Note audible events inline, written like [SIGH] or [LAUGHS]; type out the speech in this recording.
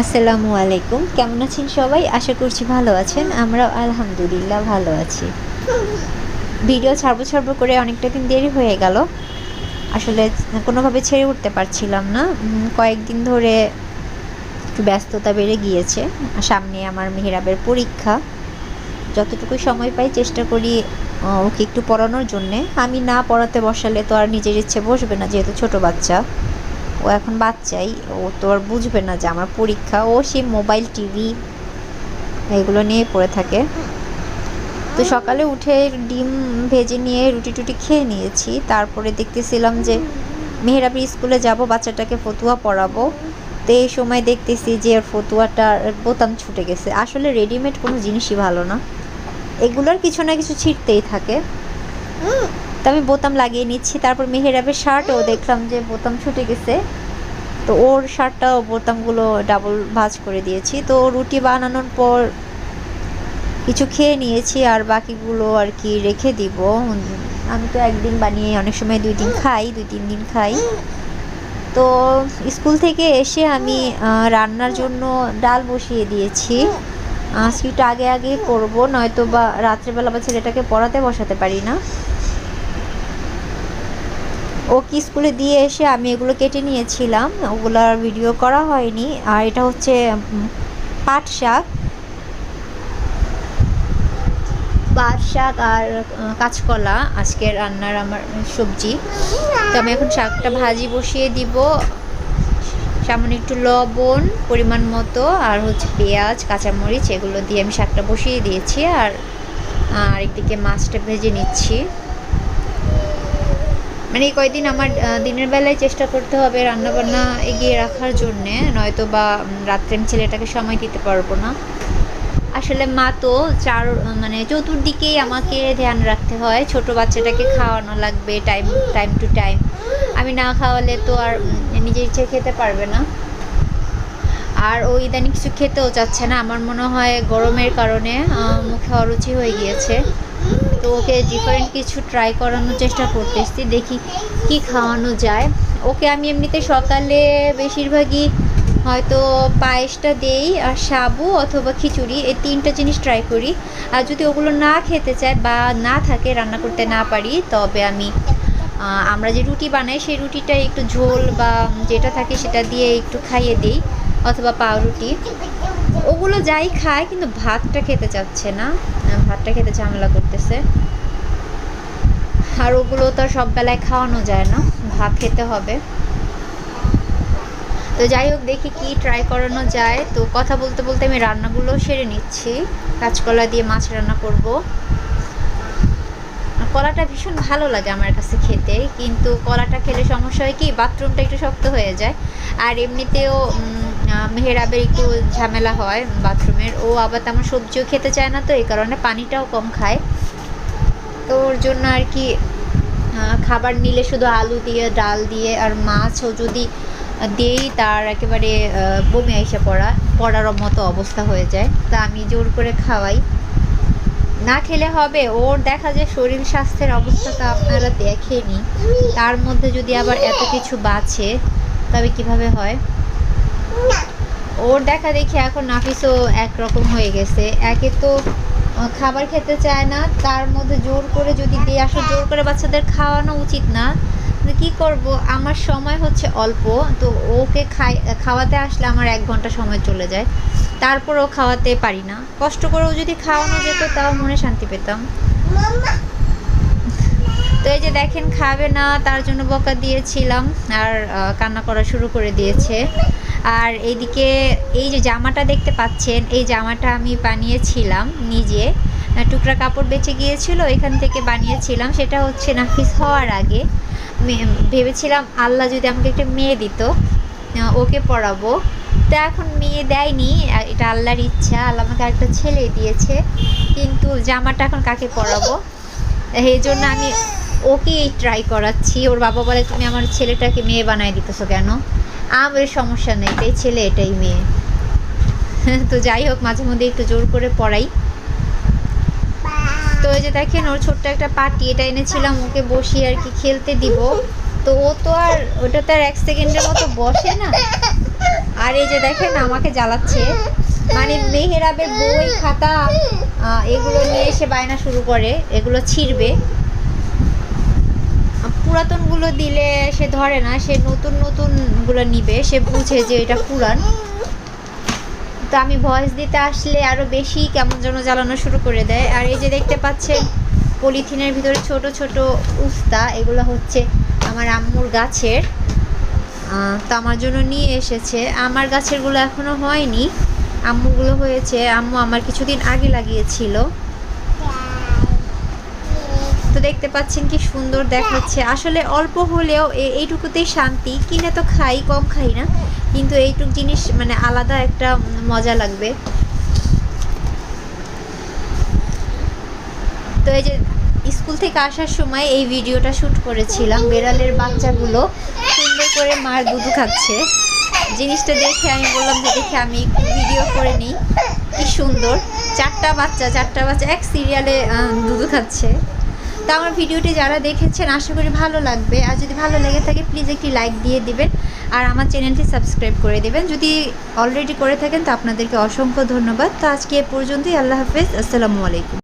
আসসালামু আলাইকুম। কেমন আছেন সবাই? আশা করছি ভালো আছেন। আমরাও আলহামদুলিল্লাহ ভালো আছি। ভিডিও ছাড়বো ছাড়বো করে অনেকটা দিন দেরি হয়ে গেল। আসলে কোনোভাবে ছেড়ে উঠতে পারছিলাম না। কয়েকদিন ধরে একটু ব্যস্ততা বেড়ে গিয়েছে। সামনে আমার মেহেরাবের পরীক্ষা। যতটুকু সময় পাই চেষ্টা করি ওকে একটু পড়ানোর জন্যে। আমি না পড়াতে বসালে তো আর নিজের ইচ্ছে বসবে না, যেহেতু ছোট বাচ্চা। ও এখন বাচ্চাই, ও তো আর বুঝবে না যে আমার পরীক্ষা, ও সেই মোবাইল, টিভি এগুলো নিয়ে পড়ে থাকে। তো সকালে উঠে ডিম ভেজে নিয়ে রুটি টুটি খেয়ে নিয়েছি, তারপরে দেখতেছিলাম যে মেহেরাবি স্কুলে যাব, বাচ্চাটাকে ফতুয়া পড়াবো। তো এই সময় দেখতেছি যে ওর ফতুয়াটার বোতাম ছুটে গেছে। আসলে রেডিমেড কোনো জিনিসই ভালো না। এগুলোর কিছু না কিছু ছিটতেই থাকে। তো আমি বোতাম লাগিয়ে নিচ্ছি, তারপর মেহেরাবের শার্টও দেখলাম যে বোতাম ছুটে গেছে। তো ওর শার্টটাও বোতামগুলো ডাবল ভাজ করে দিয়েছি। তো রুটি বানানোর পর কিছু খেয়ে নিয়েছি আর বাকিগুলো আর কি রেখে দিব। আমি তো একদিন বানিয়ে অনেক সময় দুই দিন খাই, দুই তিন দিন খাই। তো স্কুল থেকে এসে আমি রান্নার জন্য ডাল বসিয়ে দিয়েছি। আজকে আগে আগে করব নয়তো বা রাত্রেবেলা বা ছেলেটাকে পড়াতে বসাতে পারি না। ওকে স্কুলে দিয়ে এসে আমি এগুলো কেটে নিয়েছিলাম। ওগুলার ভিডিও করা হয়নি। আর এটা হচ্ছে পাট শাক। পাট শাক আর কাঁচকলা। আজকে রান্নার আমার সবজি। তো আমি এখন শাকটা ভাজি বসিয়ে দিব। সামান্য একটু লবণ পরিমাণ মতো আর হচ্ছে পেঁয়াজ, কাঁচামরিচ, এগুলো দিয়ে আমি শাকটা বসিয়ে দিয়েছি। আর আর একদিকে মাছটা ভেজে নিচ্ছি। মানে এই কয়দিন আমার দিনের বেলায় চেষ্টা করতে হবে রান্নাবান্না এগিয়ে রাখার জন্যে, নয়তো বা রাত্রে আমি ছেলেটাকে সময় দিতে পারব না। আসলে মা তো চার মানে চতুর্দিকেই আমাকে ধ্যান রাখতে হয়, ছোট বাচ্চাটাকে খাওয়ানো লাগবে টাইম টাইম টু টাইম। আমি না খাওয়ালে তো আর নিজের ইচ্ছে খেতে পারবে না। আর ও ইদানিং কিছু খেতেও চাচ্ছে না, আমার মনে হয় গরমের কারণে মুখে অরুচি হয়ে গিয়েছে। তো ওকে ডিফারেন্ট কিছু ট্রাই করানোর চেষ্টা করতেছি, দেখি কি খাওয়ানো যায়। ওকে আমি এমনিতে সকালে বেশিরভাগই হয়তো পায়েসটা দেই আর সাবু অথবা খিচুড়ি, এই তিনটা জিনিস ট্রাই করি। আর যদি ওগুলো না খেতে চায় বা না থাকে, রান্না করতে না পারি, তবে আমি আমরা যে রুটি বানাই, সেই রুটিটা একটু ঝোল বা যেটা থাকে সেটা দিয়ে একটু খাইয়ে দিই, অথবা পাউরুটি। ওগুলো যাই খায়, কিন্তু ভাতটা খেতে চাচ্ছে না। ভাতটা খেতে ঝামেলা করতেছে। আর ওগুলো তো সব বেলায় খাওয়ানো যায় না, ভাত খেতে হবে। তো যাই হোক, দেখি কি ট্রাই করানো যায়। তো কথা বলতে বলতে আমি রান্নাগুলো সেরে নিচ্ছি। কাঁচকলা দিয়ে মাছ রান্না করব। কলাটা ভীষণ ভালো লাগে আমার কাছে খেতে, কিন্তু কলাটা খেলে সমস্যা হয় কি, বাথরুমটা একটু শক্ত হয়ে যায়। আর এমনিতেও মেহেরাবের একটু ঝামেলা হয় বাথরুমের। ও আবার তেমন সবজিও খেতে চায় না তো, এই কারণে পানিটাও কম খায়। তো ওর জন্য আর কি খাবার নিলে শুধু আলু দিয়ে, ডাল দিয়ে আর মাছও যদি দিই তার একেবারে বমি এসে পড়া পড়ার মতো অবস্থা হয়ে যায়। তা আমি জোর করে খাওয়াই। না খেলে হবে, ওর দেখা যায় শরীর স্বাস্থ্যের অবস্থাটা আপনারা দেখেনি। তার মধ্যে যদি আবার এত কিছু বাঁচে, তবে কীভাবে হয়? ওর দেখা দেখি এখন নাফিসও একরকম হয়ে গেছে। একে তো খাবার খেতে চায় না, তার মধ্যে জোর করে যদি দিয়ে আসো, জোর করে বাচ্চাদের খাওয়ানো উচিত না। কি করব? আমার সময় হচ্ছে অল্প, তো ওকে খাই, খাওয়াতে আসলে আমার এক ঘণ্টা সময় চলে যায়। তারপরও খাওয়াতে পারি না। কষ্ট করেও যদি খাওয়ানো যেত, তাও মনে শান্তি পেতাম। তো এই যে দেখেন খাবে না, তার জন্য বকা দিয়েছিলাম আর কান্না করা শুরু করে দিয়েছে। আর এইদিকে এই যে জামাটা দেখতে পাচ্ছেন, এই জামাটা আমি বানিয়েছিলাম নিজে। টুকরা কাপড় বেঁচে গিয়েছিল, এখান থেকে বানিয়েছিলাম। সেটা হচ্ছে নাফিস হওয়ার আগে। ভেবেছিলাম আল্লাহ যদি আমাকে একটা মেয়ে দিত ওকে পড়াবো। তো এখন মেয়ে দেয়নি এটা আল্লাহর ইচ্ছা, আল্লাহ আমাকে একটা ছেলে দিয়েছে। কিন্তু জামাটা এখন কাকে পরাবো এই জন্য আমি ওকেই ট্রাই করাচ্ছি। ওর বাবা বলে, তুমি আমার ছেলেটাকে মেয়ে বানাই দিতেছো কেন? আমার সমস্যা নেই এটাই ছেলে এটাই মেয়ে। [LAUGHS] তো যাই হোক, মাঝে মধ্যে একটু জোর করে পড়াই। তো ওই যে দেখেন, ওর ছোট্ট একটা পাটি, এটা এনেছিলাম, ওকে বসিয়ে আর কি খেলতে দিব। তো ও তো আর, ওটা তো আর এক সেকেন্ডের মতো বসে না। আর এই যে দেখেন, আমাকে জ্বালাচ্ছে। মানে মেহেরাবের বই, খাতা এগুলো নিয়ে এসে বায়না শুরু করে, এগুলো ছিঁড়বে। পুরাতনগুলো দিলে সে ধরে না, সে নতুন নতুনগুলো নিবে, সে বুঝে যে এটা পুরান। তো আমি ভয়েস দিতে আসলে আরও বেশি কেমন যেন জ্বালানো শুরু করে দেয়। আর এই যে দেখতে পাচ্ছেন, পলিথিনের ভিতরে ছোট ছোট উস্তা, এগুলো হচ্ছে আমার আম্মুর গাছের। তো আমার জন্য নিয়ে এসেছে। আমার গাছেরগুলো এখনও হয়নি, আম্মুগুলো হয়েছে। আম্মু আমার কিছুদিন আগে লাগিয়েছিল। তো দেখতে পাচ্ছেন কি সুন্দর দেখাচ্ছে। আসলে অল্প হলেও এইটুকুতেই শান্তি। কিনে তো খাই, কম খাই না। কিন্তু এইটুক জিনিস মানে আলাদা একটা মজা লাগবে। তো এই যে স্কুল থেকে আসার সময় এই ভিডিওটা শ্যুট করেছিলাম। বেড়ালের বাচ্চাগুলো সুন্দর করে মার দুধু খাচ্ছে। জিনিসটা দেখে আমি বললাম যে দেখে আমি ভিডিও করে নিই। কি সুন্দর। চারটা বাচ্চা চারটা বাচ্চা এক সিরিয়ালে দুধু খাচ্ছে। তো আমার ভিডিওটি যারা দেখেছেন, আশা করি ভালো লাগবে। আর যদি ভালো লেগে থাকে প্লিজ একটি লাইক দিয়ে দিবেন। আর আমার চ্যানেলটি সাবস্ক্রাইব করে দেবেন। যদি অলরেডি করে থাকেন, তো আপনাদেরকে অসংখ্য ধন্যবাদ। তো আজকে এ পর্যন্তই। আল্লাহ হাফেজ। আসসালামু আলাইকুম।